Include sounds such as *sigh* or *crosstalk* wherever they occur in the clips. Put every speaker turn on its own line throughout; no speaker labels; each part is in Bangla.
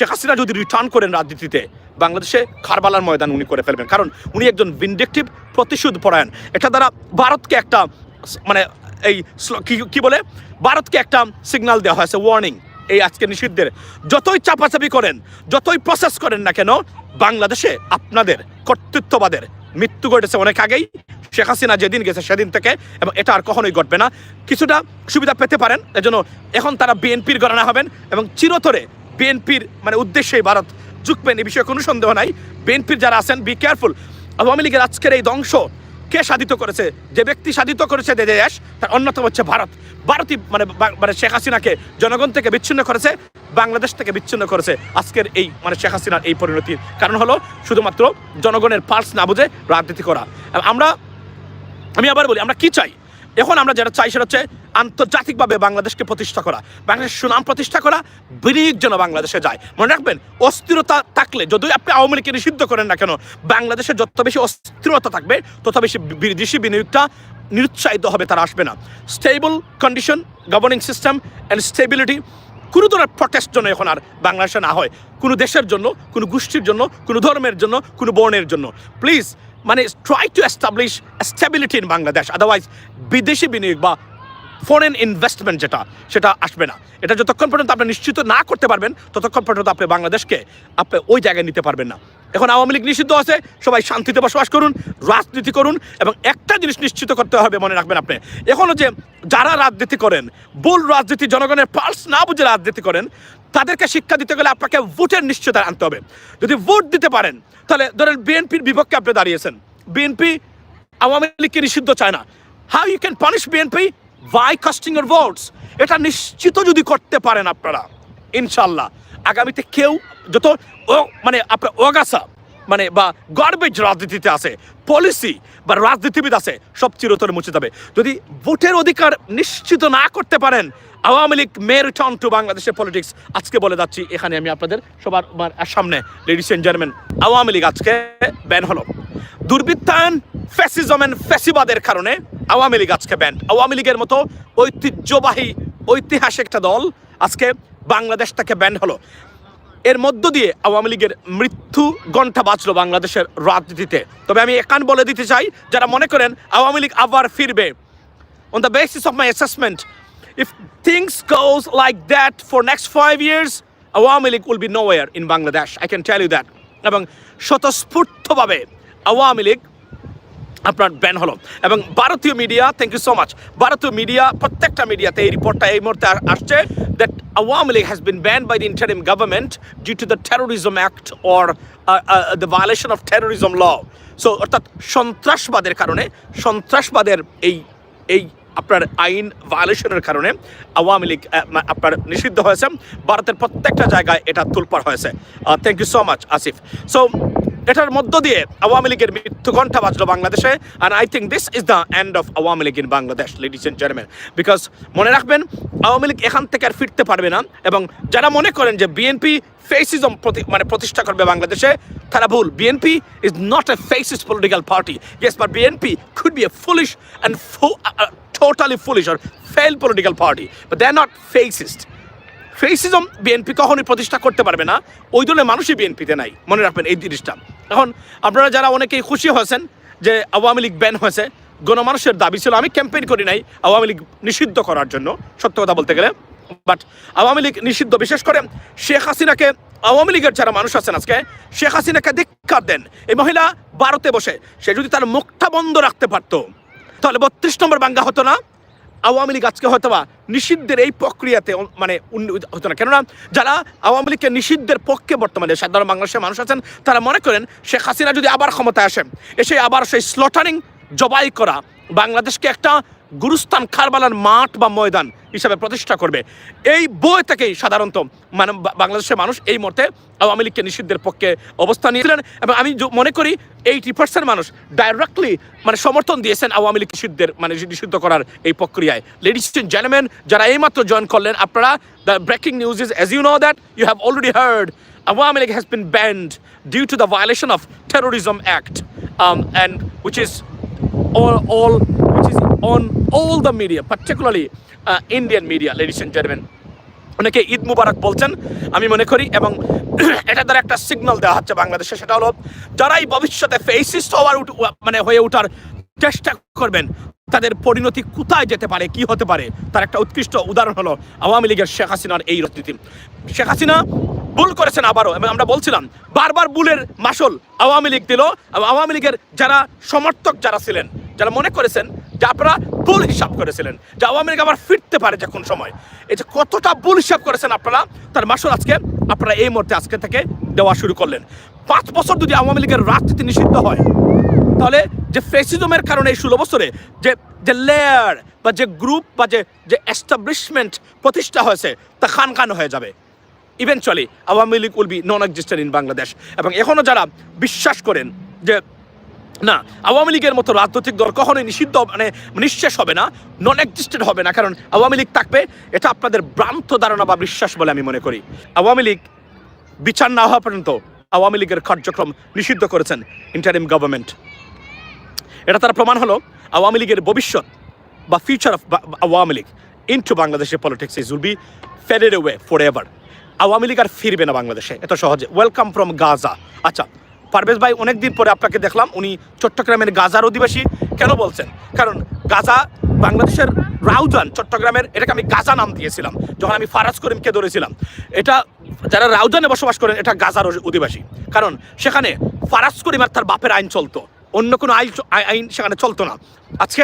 শেখ হাসিনা যদি রিটার্ন করেন রাজনীতিতে, বাংলাদেশে খারবালার ময়দান উনি করে ফেলবেন। কারণ উনি একজন ভিনডেকটিভ প্রতিশোধ পরায়ণ। এটা দ্বারা ভারতকে একটা মানে এই কি বলে? ভারতকে একটা সিগন্যাল দেওয়া হয়েছে ওয়ার্নিং এই আজকে নিষিদ্ধের। যতই চাপাচাপি করেন, যতই প্রসেস করেন না কেন, বাংলাদেশে আপনাদের কর্তৃত্ববাদের মৃত্যু ঘটেছে অনেক আগেই। শেখ হাসিনা যেদিন গেছে সেদিন থেকে, এবং এটা আর কখনোই ঘটবে না। কিছুটা সুবিধা পেতে পারেন, এজন্য এখন তারা বিএনপির গণনা হবেন, এবং চিরতরে বিএনপির মানে উদ্দেশ্যেই ভারত ঝুঁকবেন এই বিষয়ে কোনো সন্দেহ নাই। বিএনপির যারা আছেন বি কেয়ারফুল আওয়ামী লীগের আজকের এই ধ্বংস কে সাধিত করেছে? যে ব্যক্তি সাধিত করেছে যে দেশ, তার অন্যতম হচ্ছে ভারত। ভারতই মানে মানে শেখ হাসিনাকে জনগণ থেকে বিচ্ছিন্ন করেছে, বাংলাদেশ থেকে বিচ্ছিন্ন করেছে। আজকের এই মানে শেখ হাসিনার এই পরিণতির কারণ হলো শুধুমাত্র জনগণের পার্স না বুঝে রাজনীতি করা। আমরা, আমি আবার বলি, আমরা কি চাই? এখন আমরা যেটা চাই সেটা হচ্ছে আন্তর্জাতিকভাবে বাংলাদেশকে প্রতিষ্ঠা করা, বাংলাদেশের সুনাম প্রতিষ্ঠা করা, বিনিয়োগ যেন বাংলাদেশে যায়। মনে রাখবেন, অস্থিরতা থাকলে যদি আপনি আওয়ামী লীগকে নিষিদ্ধ করেন না কেন, বাংলাদেশে যত বেশি অস্থিরতা থাকবে, তত বেশি বিদেশি বিনিয়োগটা নিরুৎসাহিত হবে, তারা আসবে না। Stable condition governing system and stability কোনো ধরনের প্রটেস্ট জন্য এখন আর বাংলাদেশে না হয়। কোনো দেশের জন্য, কোনো গোষ্ঠীর জন্য, কোনো ধর্মের জন্য, কোনো বর্ণের জন্য। প্লিজ মানে try to establish stability in Bangladesh otherwise বিদেশি বিনিয়োগ বা ফরেন ইনভেস্টমেন্ট যেটা, সেটা আসবে না। এটা যতক্ষণ পর্যন্ত আপনি নিশ্চিত না করতে পারবেন, ততক্ষণ পর্যন্ত আপনি বাংলাদেশকে আপনি ওই জায়গায় নিতে পারবেন না। এখন আওয়ামী লীগ নিষিদ্ধ আছে, সবাই শান্তিতে বসবাস করুন, রাজনীতি করুন, এবং একটা জিনিস নিশ্চিত করতে হবে, মনে রাখবেন আপনি। এখনও যে যারা রাজনীতি করেন, ভুল রাজনীতি জনগণের পালস না বুঝে রাজনীতি করেন তাদেরকে শিক্ষা দিতে গেলে আপনাকে ভোটের নিশ্চয়তা আনতে হবে। যদি ভোট দিতে পারেন, তাহলে ধরেন বিএনপির বিপক্ষে আপনি দাঁড়িয়েছেন। বিএনপি আওয়ামী লীগকে নিষিদ্ধ চায় না। How you can punish BNP by casting এর ভোটস এটা নিশ্চিত যদি করতে পারেন আপনারা ইনশাল্লাহ আগামীতে কেউ যত মানে আপনার ওগাসা মানে বা গার্বেজ রাজনীতিতে আছে পলিসি বা রাজনীতিবিদ আছে, সব চিরতরে মুছে যাবে। যদি ভোটের অধিকার নিশ্চিত না করতে পারেন, Awami League may return to বাংলাদেশের পলিটিক্স আজকে বলে যাচ্ছি, এখানে আমি আপনাদের সবার সামনে ladies and gentleman Awami League আজকে ব্যান হলো। দুর্বৃত্তায়ন ফ্যাসিজম এন্ড ফ্যাসিবাদের কারণে আওয়ামী লীগ আজকে ব্যান্ড আওয়ামী লীগের মতো ঐতিহ্যবাহী, ঐতিহাসিক একটা দল আজকে বাংলাদেশ থেকে ব্যান্ড হলো। এর মধ্য দিয়ে আওয়ামী লীগের মৃত্যু গণ্ঠা বাঁচল বাংলাদেশের রাজনীতিতে। তবে আমি একান বলে দিতে চাই, যারা মনে করেন আওয়ামী লীগ আবার ফিরবে। On the basis of my assessment if things goes like that for next five years Awami League will be no in Bangladesh I can tell you that এবং স্বতঃস্ফূর্তভাবে আওয়ামী লীগ আপনার ব্যান হলো। এবং ভারতীয় media thank you so much ভারতীয় মিডিয়া প্রত্যেকটা মিডিয়াতে এই রিপোর্টটা এই মুহূর্তে আসছে that Awami League has been ban by the interim government due to the terrorism act or the violation of terrorism law so অর্থাৎ সন্ত্রাসবাদের কারণে, সন্ত্রাসবাদের এই এই আপনার আইন ভায়োলেশনের কারণে আওয়ামী লীগ আপনার নিষিদ্ধ হয়েছে। ভারতের প্রত্যেকটা জায়গায় এটা তুলপার হয়েছে। Thank you so much Asif. So এটার মধ্য দিয়ে আওয়ামী লীগের মৃত্যু ঘণ্টা বাজলো বাংলাদেশে। আর I think this is the end of Awami League in Bangladesh ladies and gentleman because মনে রাখবেন, আওয়ামী লীগ এখান থেকে আর ফিরতে পারবে না। এবং যারা মনে করেন যে বিএনপি ফেসিজম মানে প্রতিষ্ঠা করবে বাংলাদেশে, তারা ভুল। BNP is not a fascist political party yes but BNP could be a foolish and totally foolish or fail political party but they are not fascist fascism BNP কখনই প্রতিষ্ঠা করতে পারবে না। ওই দলের মানুষই বিএনপিতে নাই। মনে রাখবেন এই জিনিসটা। এখন আপনারা যারা অনেকেই খুশি হয়েছেন যে আওয়ামী লীগ ব্যান হয়েছে, গণমানুষের দাবি ছিল, আমি ক্যাম্পেইন করি নাই আওয়ামী লীগ নিষিদ্ধ করার জন্য, সত্য কথা বলতে গেলে। বাট আওয়ামী লীগ নিষিদ্ধ, বিশেষ করে শেখ হাসিনাকে, আওয়ামী লীগের যারা মানুষ আছেন আজকে, শেখ হাসিনাকে ধিক্কার দেন। এই মহিলা ভারতে বসে, সে যদি তার মুখটা বন্ধ রাখতে পারতো, তাহলে বত্রিশ নম্বর বাঙ্গা হতো না? আওয়ামী লীগ আজকে হয়তো বা নিষিদ্ধের এই প্রক্রিয়াতে মানে হতো না। কেননা যারা আওয়ামী লীগকে নিষিদ্ধের পক্ষে বর্তমানে সাধারণ বাংলাদেশের মানুষ আছেন, তারা মনে করেন শেখ হাসিনা যদি আবার ক্ষমতায় আসেন এসে আবার সেই স্লটারিং জবাই করা, বাংলাদেশকে একটা গুরুস্থান খারবালার মাঠ বা ময়দান হিসাবে প্রতিষ্ঠা করবে। এই বই থেকেই সাধারণত মানে বাংলাদেশের মানুষ এই মুহূর্তে আওয়ামী লীগকে নিষিদ্ধের পক্ষে অবস্থান নিয়েছিলেন এবং আমি মনে করি এইটি পার্সেন্ট মানুষ ডাইরেক্টলি মানে সমর্থন দিয়েছেন আওয়ামী লীগ নিষিদ্ধের মানে নিষিদ্ধ করার এই প্রক্রিয়ায়। লেডিস এন্ড জেন্টলম্যান যারা এইমাত্র জয়েন করলেন আপনারা the breaking news is as you know that you have already heard Awami League due to the violation of Terrorism Act, um, and which is all, all which is on all the media, particularly uh, Indian media, ladies and gentlemen. অনেকে ঈদ মুবারক বলছেন আমি মনে করি এবং *clears throat* এটা দ্বারা একটা সিগন্যাল দেওয়া হচ্ছে বাংলাদেশে সেটা হলো যারাই ভবিষ্যতে ফেসিস্ট হওয়ার মানে হয়ে ওঠার চেষ্টা করবেন তাদের পরিণতি কোথায় যেতে পারে কি হতে পারে তার একটা উৎকৃষ্ট উদাহরণ হলো আওয়ামী লীগের শেখ হাসিনার এই রাজনীতি শেখ হাসিনা ভুল করেছেন আবারও এবং আমরা বলছিলাম বারবার ভুলের মাসল আওয়ামী লীগ দিল এবং আওয়ামী লীগের যারা সমর্থক যারা ছিলেন যারা মনে করেছেন যে আপনারা ভুল হিসাব করেছিলেন। যে আওয়ামী লীগ আবার ফিরতে পারে যে কোন সময়। এই যে কতটা ভুল হিসাব করেছেন আপনারা, তার মাসল আজকে আপনারা এই মুহূর্তে আজকে থেকে দেওয়া শুরু করলেন। পাঁচ বছর যদি আওয়ামী লীগের রাজনীতি নিষিদ্ধ হয়, তাহলে যে ফেসিজমের কারণে এই ষোলো বছরে যে যে লেয়ার বা যে গ্রুপ বা যে যে এস্টাবলিশমেন্ট প্রতিষ্ঠা হয়েছে, তা খান খান হয়ে যাবে। Eventually Awami League will be non existent in Bangladesh এবং এখনও যারা বিশ্বাস করেন যে না, আওয়ামী লীগের মতো রাজনৈতিক দল কখনোই নিষিদ্ধ মানে নিঃশেষ হবে না নন এক্সিস্টেন্ট হবে না, কারণ আওয়ামী লীগ থাকবে, এটা আপনাদের ভ্রান্ত ধারণা বা বিশ্বাস বলে আমি মনে করি। আওয়ামী লীগ বিচার না হওয়া পর্যন্ত আওয়ামী লীগের কার্যক্রম নিষিদ্ধ করেছেন ইন্টারিম গভর্নমেন্ট এটা তার প্রমাণ হলো, আওয়ামী লীগের ভবিষ্যৎ বা future of Awami League into বাংলাদেশের politics is will be faded way for ever Awami League আর ফিরবে না বাংলাদেশে, এত সহজে। ওয়েলকাম ফ্রম গাজা আচ্ছা পারভেজ ভাই অনেক দিন পরে আপনাকে দেখলাম, উনি চট্টগ্রামের গাজার অধিবাসী। কেন বলছেন? কারণ গাজা বাংলাদেশের রাউজান চট্টগ্রামের, এটাকে আমি গাজা নাম দিয়েছিলাম, যখন আমি ফারাজ করিমকে ধরেছিলাম। এটা যারা রাউজানে বসবাস করেন, এটা গাজার অধিবাসী। কারণ সেখানে ফারাজ করিম আর তার বাপের আইন চলতো। অন্য কোনো আইন আইন সেখানে চলতো না। আজকে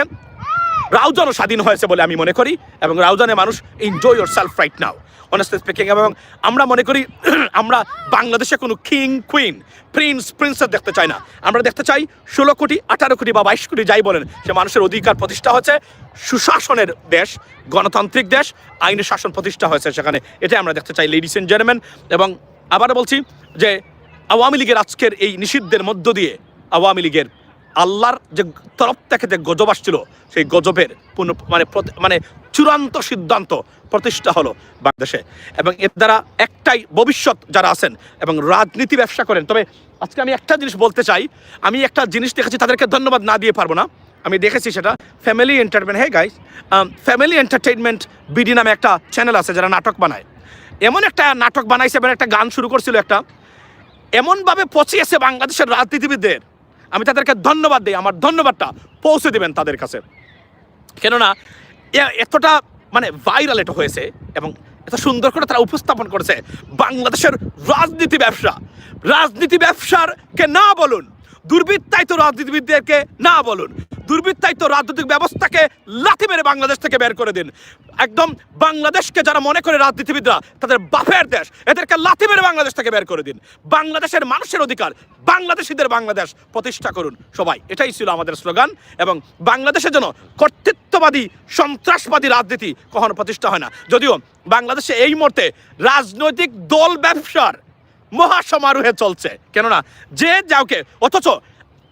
রাউজানও স্বাধীন হয়েছে বলে আমি মনে করি এবং রাউজানে মানুষ enjoy your self right now honestly speaking এবং আমরা মনে করি *clears throat* আমরা বাংলাদেশে কোনো কিং কুইন প্রিন্স প্রিন্সেস দেখতে চাই না। আমরা দেখতে চাই ষোলো কোটি, আঠারো কোটি বা বাইশ কোটি যাই বলেন, সে মানুষের অধিকার প্রতিষ্ঠা হচ্ছে সুশাসনের দেশ, গণতান্ত্রিক দেশ আইনের শাসন প্রতিষ্ঠা হয়েছে সেখানে। এটাই আমরা দেখতে চাই লেডিস এন্ড জেন্টলম্যান এবং আবার বলছি যে আওয়ামী লীগের আজকের এই নিষিদ্ধের মধ্য দিয়ে আওয়ামী লীগের আল্লাহর যে তরফ থেকে যে গজব আসছিল, সেই গজবের পুনঃ মানে মানে চূড়ান্ত সিদ্ধান্ত প্রতিষ্ঠা হলো বাংলাদেশে। এবং এর দ্বারা একটাই ভবিষ্যৎ যারা আছেন এবং রাজনীতি ব্যবসা করেন। তবে আজকে আমি একটা জিনিস বলতে চাই, আমি একটা জিনিস দেখেছি, তাদেরকে ধন্যবাদ না দিয়ে পারব না। আমি দেখেছি সেটা ফ্যামিলি এন্টারটেনমেন্ট হ্যাঁ গাইস ফ্যামিলি এন্টারটেনমেন্ট বিডি নামে একটা চ্যানেল আছে যারা নাটক বানায়। এমন একটা নাটক বানাইছে এবং একটা গান শুরু করছিল একটা। এমনভাবে পচিয়েছে বাংলাদেশের রাজনীতিবিদদের। আমি তাদেরকে ধন্যবাদ দিই, আমার ধন্যবাদটা পৌঁছে দেবেন তাদের কাছে। কেননা এতটা মানে ভাইরাল এটা হয়েছে এবং এত সুন্দর করে তারা উপস্থাপন করেছে বাংলাদেশের রাজনীতি ব্যবসা। রাজনীতি ব্যবসার কে না বলুন দুর্বৃত্তায় তো রাজনীতিবিদদেরকে না বলুন দুর্বৃত্তায়িত রাজনৈতিক ব্যবস্থাকে লাথি মেরে বাংলাদেশ থেকে বের করে দিন। একদম বাংলাদেশকে যারা মনে করে রাজনীতিবিদরা, তাদের বাপের দেশ, এদেরকে লাথি মেরে বাংলাদেশ থেকে বের করে দিন। বাংলাদেশের মানুষের অধিকার, বাংলাদেশিদের বাংলাদেশ প্রতিষ্ঠা করুন সবাই। এটাই ছিল আমাদের স্লোগান এবং বাংলাদেশের জন্য কর্তৃত্ববাদী, সন্ত্রাসবাদী রাজনীতি কখনো প্রতিষ্ঠা হয় না। যদিও বাংলাদেশে এই মুহূর্তে রাজনৈতিক দল ব্যবসার মহাসমারোহে চলছে। কেননা যে যাওকে, অথচ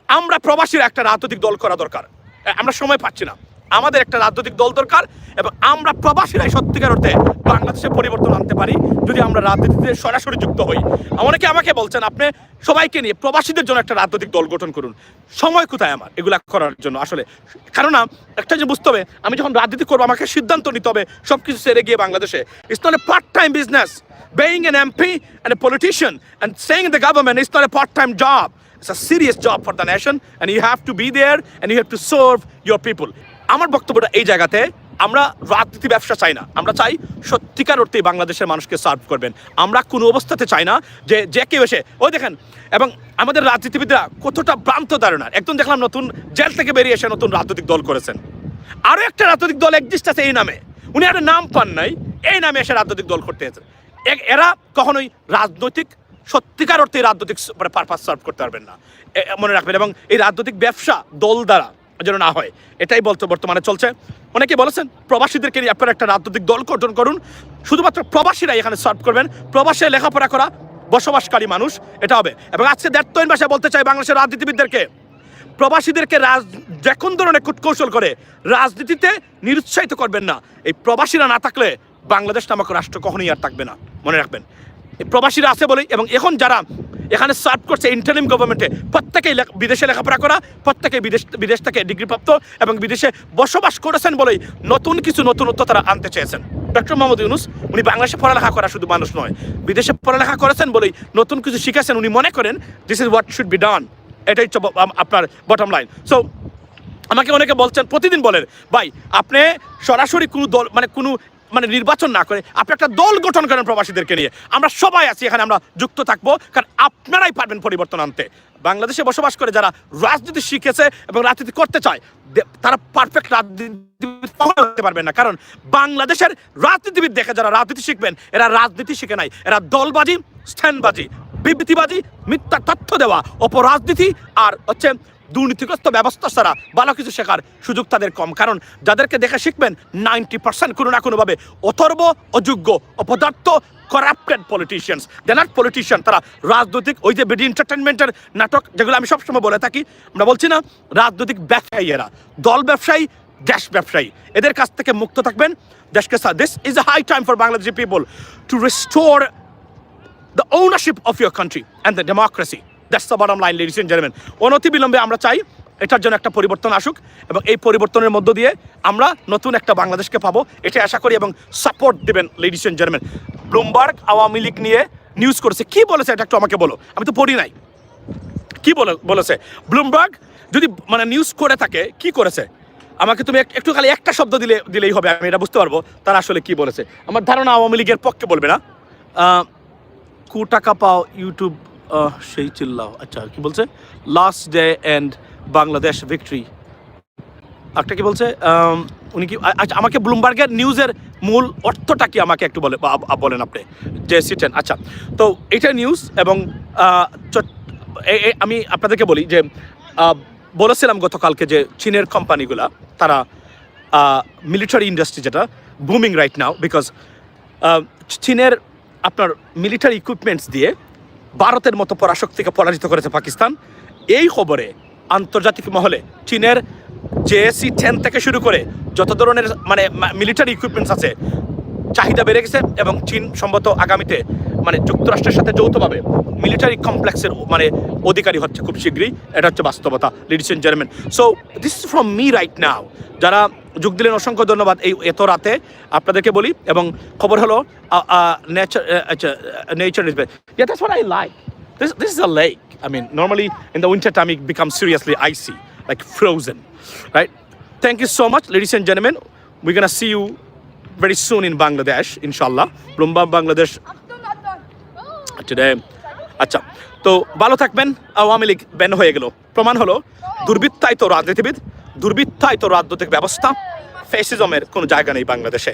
আমরা প্রবাসীর একটা রাজনৈতিক দল করা দরকার। আমরা সময় পাচ্ছি না। আমাদের একটা রাজনৈতিক দল দরকার এবং আমরা প্রবাসীরাই সত্যিকার অর্থে বাংলাদেশে পরিবর্তন আনতে পারি যদি আমরা রাজনীতিতে সরাসরি যুক্ত হই। অনেকে আমাকে বলছেন, আপনি সবাইকে নিয়ে প্রবাসীদের জন্য একটা রাজনৈতিক দল গঠন করুন। সময় কোথায় আমার এগুলা করার জন্য? আসলে কেননা একটা যে বুঝতে হবে, আমি যখন রাজনীতি করব, আমাকে সিদ্ধান্ত নিতে হবে সব কিছু সেরে গিয়ে বাংলাদেশে। It's not a part time business being an MP and a politician and staying in the government is not a part-time job. It's a serious job for the nation, and you have to be there, and you have to serve your people. আমার বক্তব্যটা এই জায়গাতে, আমরা রাজনীতি ব্যবসা চাই না। আমরা চাই সত্যিকার অর্থেই বাংলাদেশের মানুষকে সার্ভ করবেন। আমরা কোনো অবস্থাতে চাই না যে যে কেউ এসে, ওই দেখেন, এবং আমাদের রাজনীতিবিদরা কতটা ভ্রান্ত ধারণা একদম দেখলাম নতুন জেল থেকে বেরিয়ে এসে নতুন রাজনৈতিক দল করেছেন। আরও একটা রাজনৈতিক দল এক্সিস্ট আছে এই নামে। উনি একটা নাম পান নাই, এই নামে এসে রাজনৈতিক দল করতে এরা কখনোই রাজনৈতিক সত্যিকার অর্থে এই রাজনৈতিক মানে পারপাস সার্ভ করতে পারবেন না। মনে রাখবেন এবং এই রাজনৈতিক ব্যবসা দল দ্বারা যেন না হয়, এটাই বলতে বর্তমানে চলছে। অনেকে বলেছেন, প্রবাসীদেরকে নিয়ে আপনারা একটা রাজনৈতিক দল গঠন করুন। শুধুমাত্র প্রবাসীরাই এখানে সার্ভ করবেন। প্রবাসে লেখাপড়া করা বসবাসকারী মানুষ, এটা হবে। এবং আজকে দেড়তইন ভাষায় বলতে চাই বাংলাদেশের রাজনীতিবিদদেরকে। প্রবাসীদেরকে রাজ যে কোন ধরনের কূটকৌশল করে রাজনীতিতে নিরুৎসাহিত করবেন না। এই প্রবাসীরা না থাকলে বাংলাদেশ নামক রাষ্ট্র কখনোই আর থাকবে না। মনে রাখবেন। প্রবাসীরা আছে বলেই এবং এখন যারা এখানে সার্ভ করছে ইন্টারিম গভর্নমেন্টে প্রত্যেকেই বিদেশে লেখাপড়া করা, প্রত্যেকেই বিদেশ বিদেশ থেকে ডিগ্রিপ্রাপ্ত এবং বিদেশে বসবাস করেছেন বলেই নতুন কিছু নতুনত্ব তারা আনতে চেয়েছেন। ডক্টর মোহাম্মদ ইউনুস, উনি বাংলাদেশে পড়ালেখা করা শুধু মানুষ নয়, বিদেশে পড়ালেখা করেছেন বলেই নতুন কিছু শিখেছেন উনি মনে করেন this is what should be done এটাই হচ্ছে আপনার বটম লাইন সো আমাকে অনেকে বলছেন, প্রতিদিন বলেন, ভাই, আপনি সরাসরি কোনো দল মানে কোনো মানে নির্বাচন না করে আপনি একটা দল গঠন করেন প্রবাসীদেরকে নিয়ে। আমরা সবাই আছি, এখানে আমরা যুক্ত থাকব, কারণ আপনারাই পারবেন পরিবর্তন আনতে। বাংলাদেশে বসবাস করে যারা রাজনীতি শিখেছে এবং রাজনীতি করতে চায় তারা পারফেক্ট হতে পারবেন না। কারণ বাংলাদেশের রাজনীতিবিদ দেখে যারা রাজনীতি শিখবেন, এরা রাজনীতি শিখে নাই। এরা দলবাজি স্ট্যান্ডবাজি বিবৃতিবাজি, মিথ্যা তথ্য দেওয়া, অপরাজনীতি আর হচ্ছে দুর্নীতিগ্রস্ত ব্যবস্থা ছাড়া ভালো কিছু শেখার সুযোগ তাদের কম। কারণ যাদেরকে দেখে শিখবেন, নাইনটি পার্সেন্ট কোনো না কোনোভাবে অথর্ব অযোগ্য অপদার্থ corrupted politicians they not politician তারা রাজনৈতিক ওই যে বিডি এন্টারটেনমেন্টের নাটক যেগুলো আমি সবসময় বলে থাকি, আমরা বলছি না, রাজনৈতিক ব্যবসায়ী এরা। দল ব্যবসায়ী, দেশ ব্যবসায়ী। এদের কাছ থেকে মুক্ত থাকবেন। দেশকে sir this is a high time for Bangladeshi people to restore the ownership of your country and the democracy. The bottom line, ladies and gentlemen. অনতি বিলম্বে আমরা চাই এটার জন্য একটা পরিবর্তন আসুক এবং এই পরিবর্তনের মধ্য দিয়ে আমরা নতুন একটা বাংলাদেশকে পাবো। এটা আশা করি এবং সাপোর্ট দেবেন ladies and gentleman Bloomberg Awami League নিয়ে নিউজ করেছে। কি বলেছে? এটা একটু আমাকে বলো। আমি তো পড়ি নাই। কি বলে বলেছে? ব্লুমবার্গ যদি মানে নিউজ করে থাকে কি করেছে? আমাকে তুমি এক- একটু খালি একটা শব্দ দিলে দিলেই হবে আমি এটা বুঝতে পারব। তারা আসলে কি বলেছে? আমার ধারণা আওয়ামী লীগের পক্ষে বলবে না। কু টাকা পাও ইউটিউব সেই চিল্লাও। আচ্ছা কি বলছে? Last day and Bangladesh victory একটা কি বলছে? উনি কি আচ্ছা আমাকে ব্লুমবার্গের নিউজের মূল অর্থটা কি আমাকে একটু বলে বলেন আপনি যে সিটেন আচ্ছা তো এটা নিউজ এবং আমি আপনাদেরকে বলি যে বলেছিলাম গতকালকে যে চীনের কোম্পানিগুলা তারা মিলিটারি ইন্ডাস্ট্রি যেটা বুমিং রাইট নাও বিকজ চীনের আপনার মিলিটারি ইকুইপমেন্টস দিয়ে ভারতের মতো পরাশক্তিকে পরাজিত করেছে পাকিস্তান। এই খবরে আন্তর্জাতিক মহলে চীনের জেএসি টেন থেকে শুরু করে যত ধরনের মানে মিলিটারি ইকুইপমেন্টস আছে, চাহিদা বেড়ে গেছে এবং চীন সম্ভবত আগামীতে মানে যুক্তরাষ্ট্রের সাথে যৌথভাবে মিলিটারি কমপ্লেক্সের মানে অধিকারী হচ্ছে খুব শীঘ্রই। এটা হচ্ছে বাস্তবতা ladies and gentleman so this from me right now যারা যোগ দিলেন, অসংখ্য ধন্যবাদ এই এত রাতে। আপনাদেরকে বলি, এবং খবর হলো nature nature like this this is I mean normally in the winter time become seriously I see like frozen right thank you so much ladies and gentleman we can see you very soon in Bangladesh ইনশাল্লাহ লুম্বা বাংলাদেশ আচ্ছা তো ভালো থাকবেন। আওয়ামী লীগ ব্যান হয়ে গেল। প্রমাণ হলো দুর্বৃত্তায় তো রাজনীতিবিদ দুর্বৃত্তায়িত রাজনৈতিক ব্যবস্থা ফেসিজমের কোনো জায়গা নেই বাংলাদেশে।